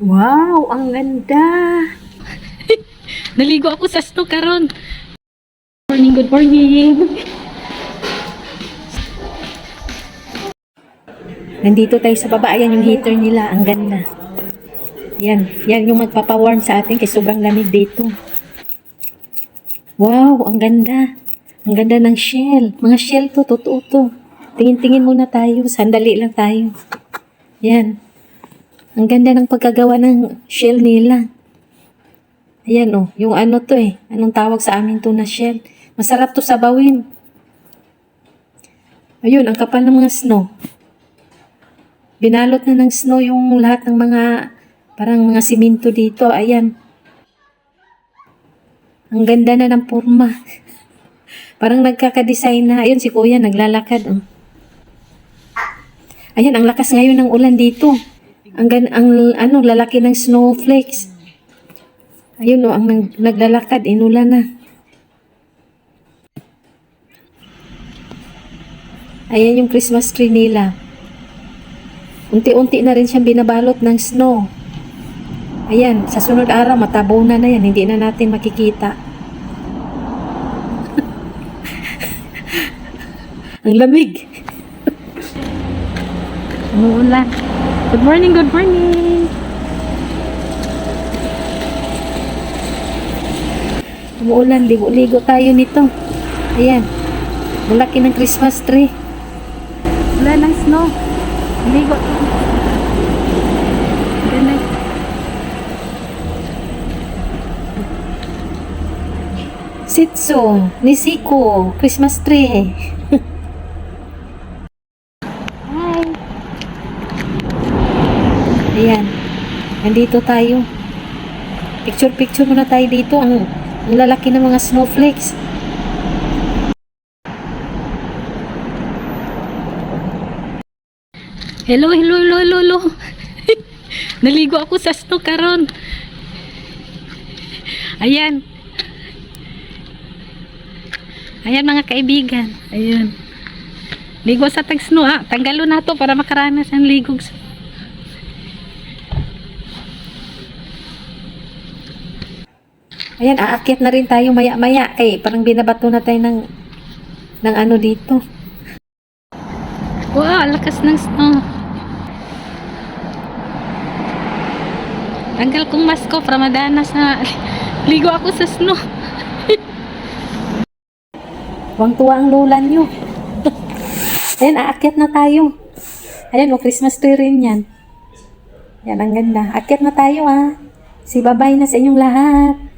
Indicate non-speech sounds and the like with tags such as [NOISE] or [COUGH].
Wow, ang ganda. [LAUGHS] Naligo ako sa snow karon. Morning, good morning. Nandito tayo sa baba. Ayan yung heater nila. Ang ganda. Yan. Yan yung magpapawarm sa atin kay sobrang lamig dito. Wow, ang ganda. Ang ganda ng shell. Mga shell to, totoo to. Tingin-tingin muna tayo. Sandali lang tayo. Yan. Ang ganda ng pagkagawa ng shell nila. Ayan oh, yung ano to eh. Anong tawag sa amin to na shell? Masarap to sabawin. Ayun, ang kapal ng mga snow. Binalot na ng snow yung lahat ng mga parang mga simento dito. Ayan. Ang ganda na ng forma. [LAUGHS] parang nagkaka-design na. Ayun si kuya naglalakad. Oh. Ayan, ang lakas ngayon ng ulan dito. Ang, gan ang ano, lalaki ng snowflakes. Ayun oh, ang nag naglalakad, inulan na. Ayan yung Christmas tree nila. Unti-unti na rin siyang binabalot ng snow. Ayan, sa sunod araw, matabunan na yan. Hindi na natin makikita. [LAUGHS] Ang lamig. Umuulan. Good morning, good morning. Umuulan, ligo-ligo tayo nito. Ayan. Ang laki ng Christmas tree. Wala ng snow. Naligo. Ganda. Sitso, Nisiko, Christmas tree. [LAUGHS] Ayan. Nandito tayo. Picture-picture muna tayo dito. Ang, ang lalaki ng mga snowflakes. Hello, hello, hello, hello, hello. [LAUGHS] Naligo ako sa snow karon. Ayan. Ayan mga kaibigan. Ayan. Ligo sa tag snow ah. Tanggalo na to para makaranas ng ligog. sa- Ayan, aakyat na rin tayo maya-maya. Kay parang binabato na tayo ng, ng ano dito. Wow, lakas ng snow. Tanggal kong masko para madana sa [LAUGHS] ligo ako sa snow. [LAUGHS] Huwag tuwa ang lola nyo. [LAUGHS] Ayan, aakyat na tayo. Ayan, o Christmas tree rin yan. Yan, ang ganda. Akyat na tayo ah. Si babay na sa inyong lahat.